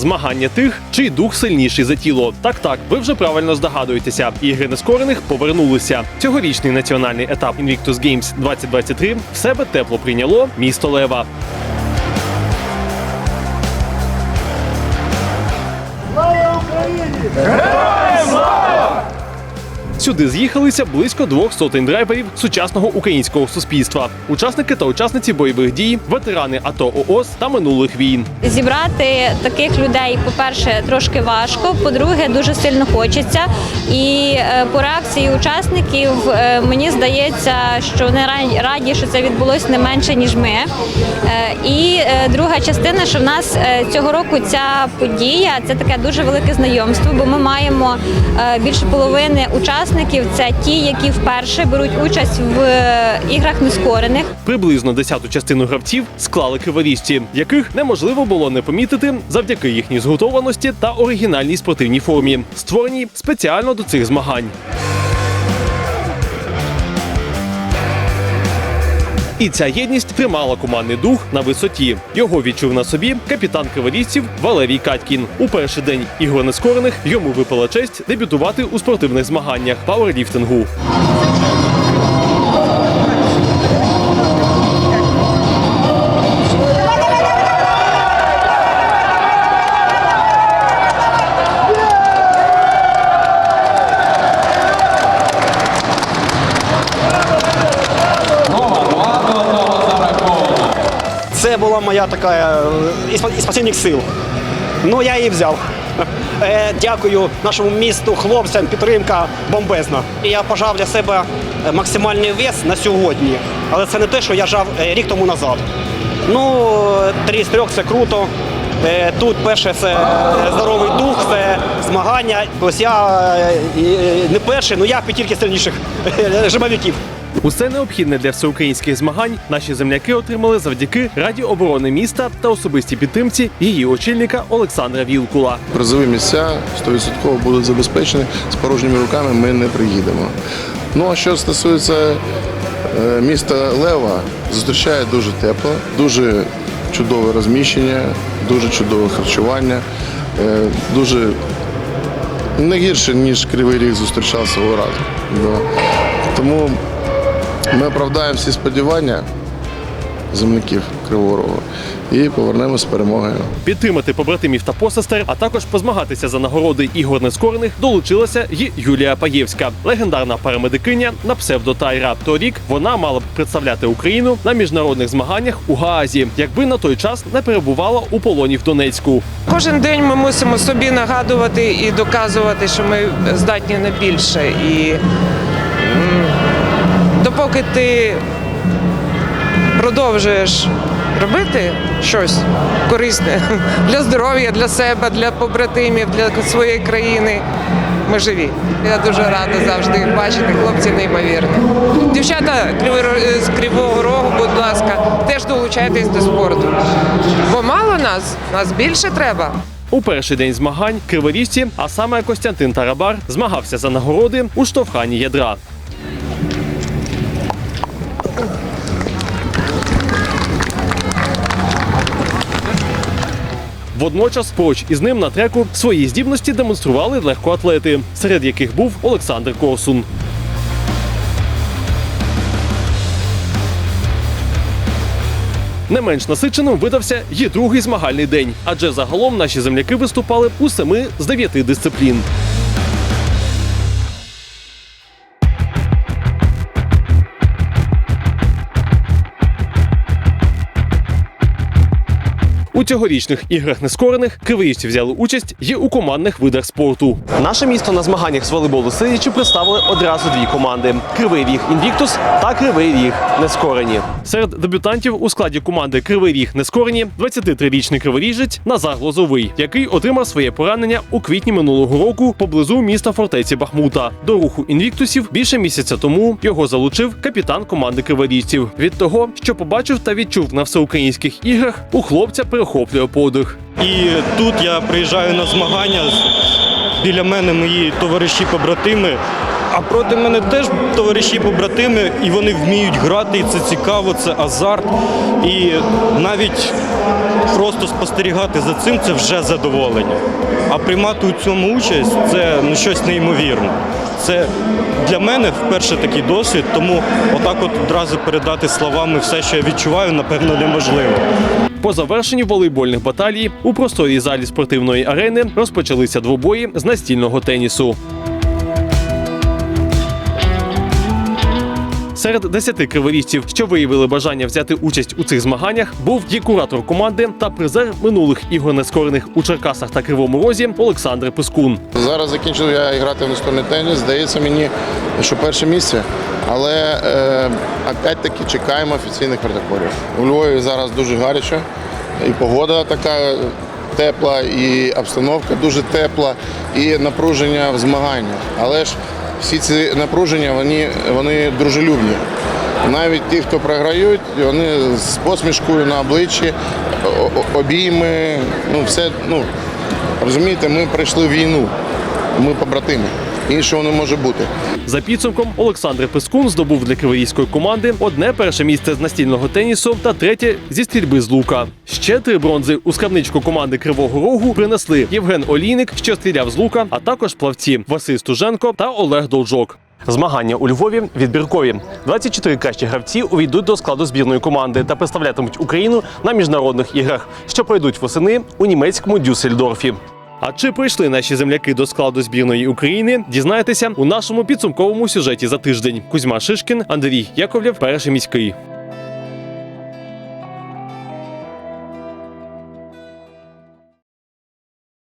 змагання тих, чий дух сильніший за тіло. Так, так, ви вже правильно здогадуєтеся. Ігри нескорених повернулися. Цьогорічний національний етап Invictus Games 2023 в себе тепло прийняло місто Лева. Сюди з'їхалися близько двох сотень драйверів сучасного українського суспільства, учасники та учасниці бойових дій, ветерани АТО ООС та минулих війн. Зібрати таких людей, по-перше, трошки важко. По-друге, дуже сильно хочеться. І е, по реакції учасників е, мені здається, що вони раді, що це відбулося не менше ніж ми. Е, І друга частина, що в нас е, цього року ця подія це таке дуже велике знайомство, бо ми маємо е, більше половини учасників. Це ті, які вперше беруть участь в е, іграх нескорених. Приблизно десяту частину гравців склали криворіжці, яких неможливо було не помітити завдяки їхній згуртованості та оригінальній спортивній формі, створеній спеціально до цих змагань. І ця єдність тримала командний дух на висоті. Його відчув на собі капітан кавалістів Валерій Катькін. У перший день ігор нескорених йому випала честь дебютувати у спортивних змаганнях пауерліфтингу. Моя така е, і спасінник сил. Ну, я її взяв. Е, Дякую нашому місту, хлопцям, підтримка бомбезна. Я пожав для себе е, максимальний вес на сьогодні, але це не те, що я жав рік тому назад. Ну, три з трьох це круто. Тут перше це здоровий дух, це змагання. Ось я не перший, але я п'ятірки сильніших жимовиків. Усе необхідне для всеукраїнських змагань наші земляки отримали завдяки Раді оборони міста та особистій підтримці її очільника Олександра Вілкула. Призові місця 100% будуть забезпечені. З порожніми руками ми не приїдемо. Ну а що стосується е, міста Лева, зустрічає дуже тепло, дуже чудове розміщення, дуже чудове харчування, е, дуже не гірше, ніж Кривий Ріг зустрічав свого разу. Тому ми оправдаємо всі сподівання земляків Кривого Рогу і повернемось з перемогою. Підтримати побратимів та посестер, а також позмагатися за нагороди ігор нескорених долучилася й Юлія Паєвська, легендарна парамедикиня на псевдо Тайра. Торік вона мала б представляти Україну на міжнародних змаганнях у Гаазі, якби на той час не перебувала у полоні в Донецьку. Кожен день ми мусимо собі нагадувати і доказувати, що ми здатні на більше. І м, допоки ти продовжуєш робити щось корисне для здоров'я, для себе, для побратимів, для своєї країни. Ми живі. Я дуже рада завжди бачити. Хлопці неймовірні. Дівчата з Кривого Рогу, будь ласка, теж долучайтесь до спорту. Бо мало нас, нас більше треба. У перший день змагань криворіжці, а саме Костянтин Тарабар, змагався за нагороди у штовханні ядра. Водночас поруч із ним на треку свої здібності демонстрували легкоатлети, серед яких був Олександр Косун. Не менш насиченим видався і другий змагальний день, адже загалом наші земляки виступали у семи з дев'яти дисциплін. У цьогорічних іграх нескорених кривиївці взяли участь і у командних видах спорту. Наше місто на змаганнях з волейболу сидячи представили одразу дві команди: Кривий Ріг Інвіктус та Кривий Ріг Нескорені. Серед дебютантів у складі команди Кривий Ріг Нескорені 23-річний криворіжець Назар Лозовий, який отримав своє поранення у квітні минулого року поблизу міста фортеці Бахмута. До руху інвіктусів більше місяця тому його залучив капітан команди криворіжців. Від того, що побачив та відчув на всеукраїнських іграх, у хлопця перехоплює подих. І тут я приїжджаю на змагання. Біля мене мої товариші-побратими. А проти мене теж товариші-побратими, і вони вміють грати, і це цікаво, це азарт. І навіть просто спостерігати за цим це вже задоволення. А приймати у цьому участь це ну, щось неймовірне. Це для мене вперше такий досвід, тому отак от одразу передати словами все, що я відчуваю, напевно, неможливо. По завершенню волейбольних баталій у просторій залі спортивної арени розпочалися двобої з настільного тенісу. Серед десяти криворіжців, що виявили бажання взяти участь у цих змаганнях, був і куратор команди та призер минулих ігор нескорених у Черкасах та Кривому Розі Олександр Пискун. Зараз закінчив я грати в настольний теніс. Здається мені, що перше місце. Але е, опять-таки чекаємо офіційних протоколів. У Львові зараз дуже гаряче, і погода така тепла, і обстановка дуже тепла, і напруження в змаганнях. Але ж всі ці напруження вони, вони дружелюбні. Навіть ті, хто програють, вони з посмішкою на обличчі, обійми, ну все, ну розумієте, ми пройшли війну, ми побратими. Іншого не може бути. За підсумком Олександр Пискун здобув для криворізької команди одне перше місце з настільного тенісу та третє зі стрільби з лука. Ще три бронзи у скарбничку команди Кривого Рогу принесли Євген Олійник, що стріляв з лука, а також плавці Василь Стуженко та Олег Должок. Змагання у Львові відбіркові. 24 кращі гравці увійдуть до складу збірної команди та представлятимуть Україну на міжнародних іграх, що пройдуть восени у німецькому Дюссельдорфі. А чи прийшли наші земляки до складу збірної України? Дізнаєтеся у нашому підсумковому сюжеті за тиждень. Кузьма Шишкін, Андрій Яковлєв, перший міський.